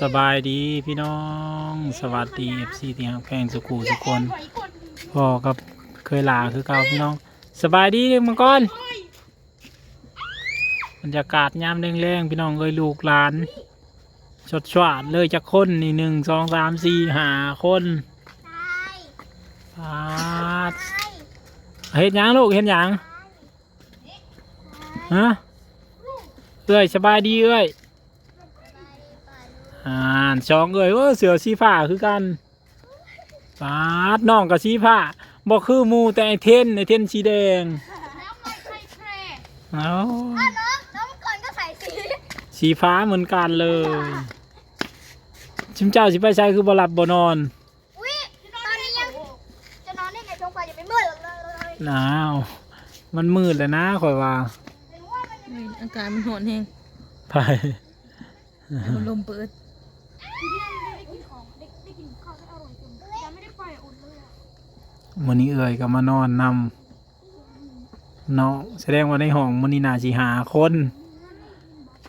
สบายดีพี่น้อง สวัสดีเอฟซีที่ฮักแพงสุขูทุคนพ่อกับเคยลาคือเก่าพี่น้อง สบายดีเด็กมังกรบรรยากาศยามแรงๆพี่น้องเลยลูกหลานชดชวาดเลยจากคนนี่หนึ่งสองสามสี่ห้าคนปาดเห็นยังลูกเห็นยังฮะเอ้ยสบายดีเอ้ย อ่านสองเอ้ยว่าเสือสีฟ้าคือกันปาดน้องกับสีฟ้าบอกคือหมูแต่ไอเทนไอเทนสีแดงแล้วมันใส่แพร่เอาอะน้องน้องก่อนก็ใส่สีสีฟ้าเหมือนกันเลยชิมเจ้าสิไปใช้คือบหลับบนอนอุ้ยตอนนี้ยังจะนอนได้ไงท้องฟ้ายังไม่มืดเลยหนาวมันมืดแล้วนะข่อยว่าเห็นว่ามันยังอุ๊ยอากาศมันโหดแฮงไปมันลมเปิด ได้กินของได้ได้กินข้าวที่อร่อยจังยังไม่ได้ปล่อยอุ่นเลยอะวันนี้เอ่ยก็มานอนนำน้องแสดงว่าในห้องมันนี่นาสิหาคน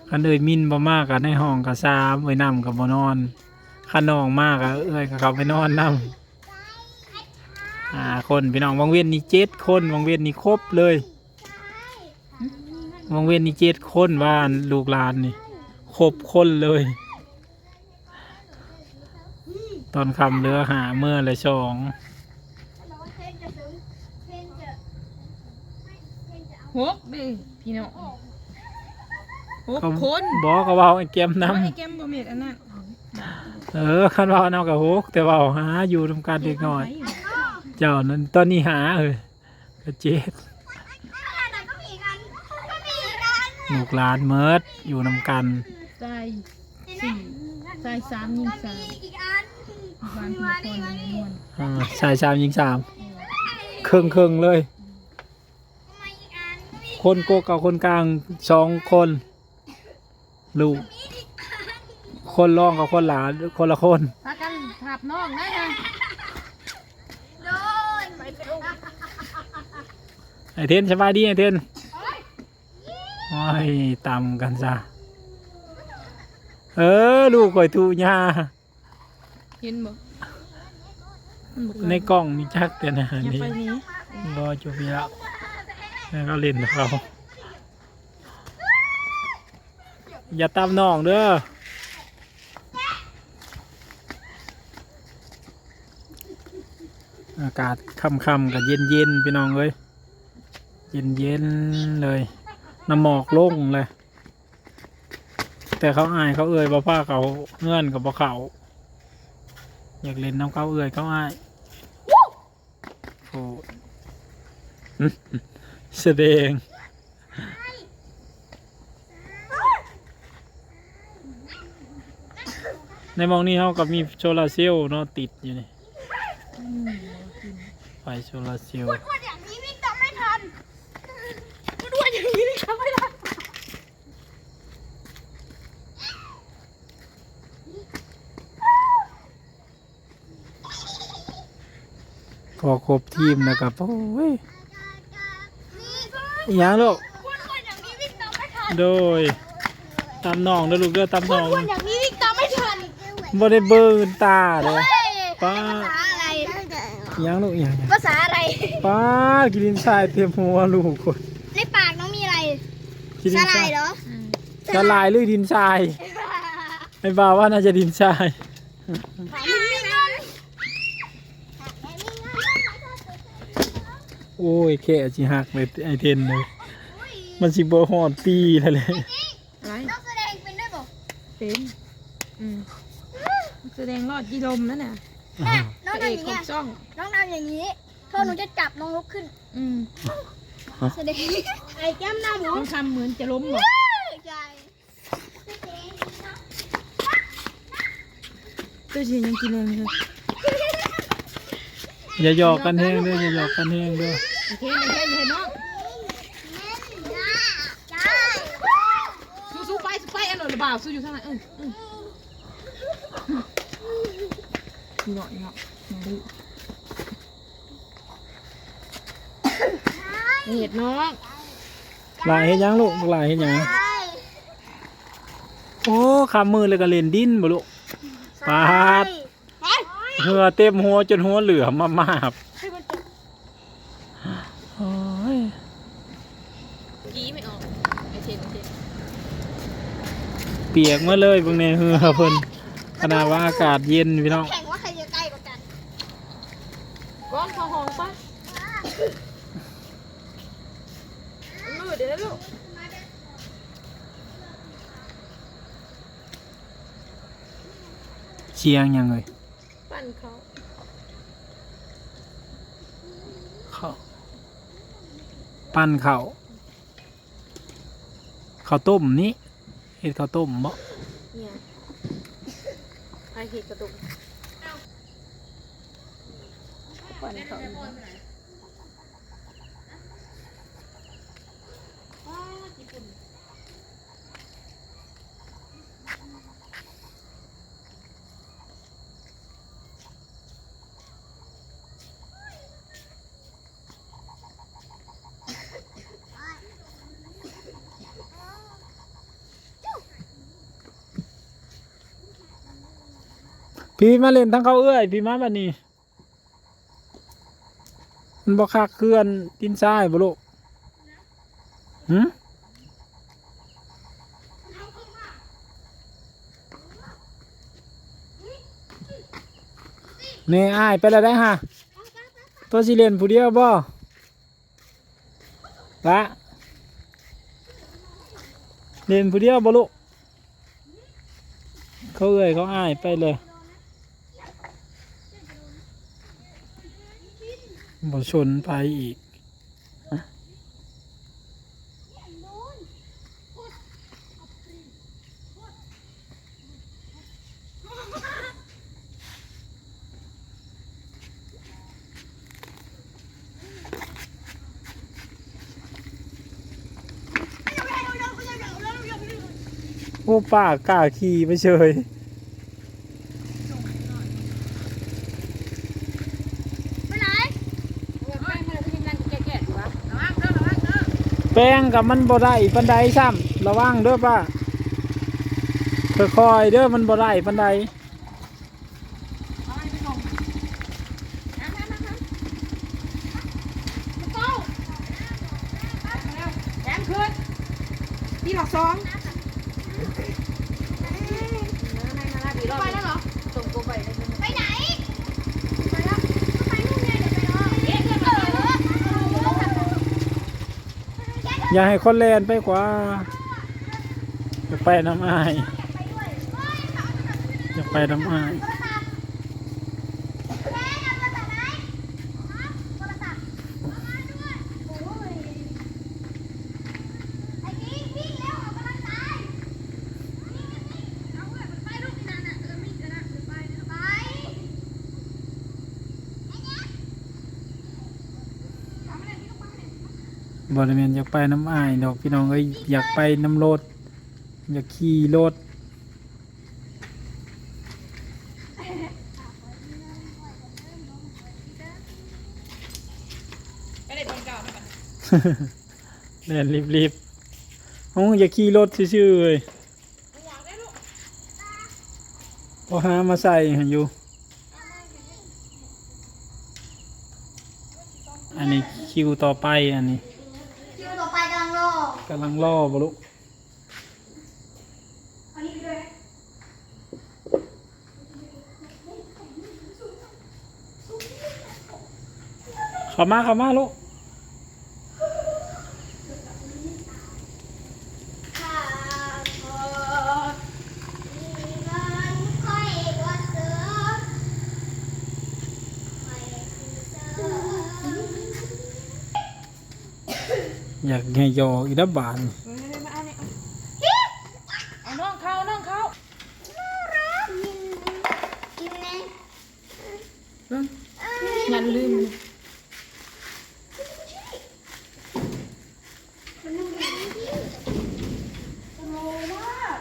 คันเอ่ยมินบ่มากกับในห้องกับสามเอ่ยนำกับบ่นอนคันน้องมากกับเอ่ยกับเขาไปนอนนำหาคนพี่น้องวังเวียนนี่เจ็ดคนวังเวียนนี่ครบเลยวังเวียนนี่เจ็ดคนว่าลูกหลานนี่ครบคนเลย ตอนคำเรือหาเมื่อละสองน้องเทนจะซึ้งเทนจะเทนจะเอาหกเด้พี่น้องหกเขาคนบอกก็เว่าไอ้แกมเอาน้ำไอ้แก้มบ่เม็ดอันนั้นเออคันเว่าเนากับฮกแต่เว่าหาอยู่ทำการเด็กน้อย เจ้านั้นตอนนี้หาเออก็เจ็ดอะไรแต่ก็มีกันก็มีกันลูกหลานเมิดอยู่นำกันใส่สี่ใส่สามยิงก็สามมีอีกอัน วางทุกคนในนวลอ่าชายสามหญิงสามเครื่องเครื่องๆเลยมาอีกอันก็มีคนโกกกับคนกลางสองคน ลูก คนรองกับคนหลานคนละคน พากันทับน้องได้นะโดนไปเป็นไอเทนสบายดีไอเทนโอ้ยตำกันซะ เออ ลูกก่อยทูยา เห็นบ่มันบ่เกิในกล้องมีจักแต่นะอย่านี่ไปนี้รอจุบแล้วแล้วก็เล่นกับเขาอย่าตามน้องเด้ออากาศค่ำๆกับเย็นๆพี่น้องเอ้ยเย็นๆเลยน้ำหมอกลงเลย แต่เขาอายเขาเอ่ยบ่พาเขาเงื่อนกับบ่เขา อยากเล่นน้ำเขาเอ่ยเขาอายโอ้หึแสดงในหมองนี้เขาก็มีโซลาร์เซลล์เนาะติดอยู่นี่ไฟโซลาร์เซลล์ พูดอย่างนี้วิ่งตามไม่ทันพูดอย่างนี้วิ่งตามไม่ทัน พ อครบทีมนะครับโอ้ยนี่ก็อหย่างลูกพูดคนอย่างนี้วิ่งตามไม่ทันโดยตามน้องเด้อลูกเด้อตามพูน้ดองคนอย่างนี้วิ่งตามไม่ทันบ่ได้เบิ่งตาเลยเฮ้ยป้าภาษาอะไรอหย่างลูกอหย่างภาษาอะไรป้ากินดินทรายเต็มหัวลูกคนในปากน้องมีอะไรกินดิสานทลารายยเหรอสลายหรือดินทรายไอ้บ่าวว่าน่าจะดินทราย ถามมีเงิน โอ้ยแค่สิหักไปไอเทนเลยมันสิบ่ฮอดปีแล้วเลยอะไรนักแสดงเป็นด้วยบอกเป็นอืมแสดงรอดยีลมนั่นน่ะแม่น้พองระเอทำอกย่างขอเงี้งยช่องน้องทำอย่างนี้พอหนูจะจับน้องลุกขึ้น อืมแสดงไอ้แก้มหน้าหมูต้องทำเหมือนจะล้มบ่ใช่ตัวสิยังกินเองเลย อย่าหยอกกันแห้งเด้ออย่าหยอกกันแห้งเด้อโอเคโอเคเห็นเนาะสู้สู้ไปสู้ไปอันนั้นหรือเปล่าสู้อยู่ข้างในเออเออนี่เนาะนี่เนาะมาดูเห็ดน้องหลายเฮ็ดหยังลูกหลายเฮ็ดหยังโอ้ขามือเลยก็เล่นดินบ่ลูกใปาด เหงื่อเต็มหัวจนหัวเหลือมมามาบให้มันจบโอ้ยกี้ไม่ออกไอเชนเชนเปียกมาเลยบางในเหงื่อเพิ่นขนาดว่าอากาศเย็นพี่น้อง แข่งว่าใครจะใกล้กว่ากันก้อนพอหองปะมือเดี๋ยวนะลูกเชียงยังเลย ปั่นเขาข้าวปั้นข้าวข้าวต้มนี้เฮ็ดข้าวต้มบ่เนี่ยไอเห็ดกระตุกปั่นเขา พี่มาเล่นทั้งเขาเอื้อย พี่มาบัดนี้ มันบ่คักเคลื่อนดินทรายบ่ลูกหืมเนี่อายไปแล้วได้ฮะตัวสิเล่นผู้เดียวบ่ละเล่นผู้เดียวบ่ลูกเขาเอื้ยเขาอายไปเลย บ่ชนไปอีกโอ้ป้ากล้าขี่ไปเฉย ไปไหน แป้งกับมันบ่ได้ปันไดซ้ำระวังเด้อป้าค่อยๆเด้อมันบ่ได้ปันไดเป้าแขนขึ้นตีหลอกสองไปแล้วเหรอ ส่งกูไปเลย ไปไหน ไปแล้วไปนู่นไงเดี๋ยวไปรอเอ๊ะเดี๋ยวไปรอ อย่าให้คนแลนไปกว่าจะไปน้ำอายจะไปน้ำอาย บริเวณอยากไปน้ำอายดอกพี่น้องเอ้ยอยากไปน้ำรถอยากขี่รถเล่นเดินรีบๆโอ้อยากขี่รถชื่อๆเลยพอหามาใส่อยู่ อันนี้คิวต่อไปอันนี้ คิวต่อไปกำลังรอ กำลังล่อมาลุขอมาขอมาลูก ข้าขอมีเงินค่อยกว่าเสือค่อยคือเสือ อยาก ให้ยออีดับบานเอานี่ยเอาน้องเขาน้องเขายันลืมมันนุ่มดีพี่สโมมาก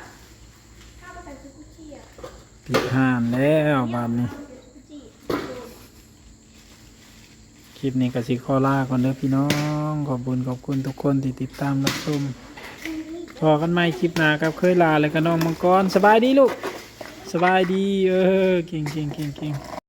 ข้าวมาใส่ซุปกุชี่อะปิดห้านแล้วบานนี้ กุชี่ ค ลิปนี้ก็สิขอลาก่อนเด้อพี่น้อง ขอบคุณขอบคุณทุกคนที่ติดตามรับชมพอกันใหม่คลิปหน้ากับเคยลาเลยกับน้องมังกรสบายดีลูก สบายดีเออเก่งเก่งเก่งเก่ง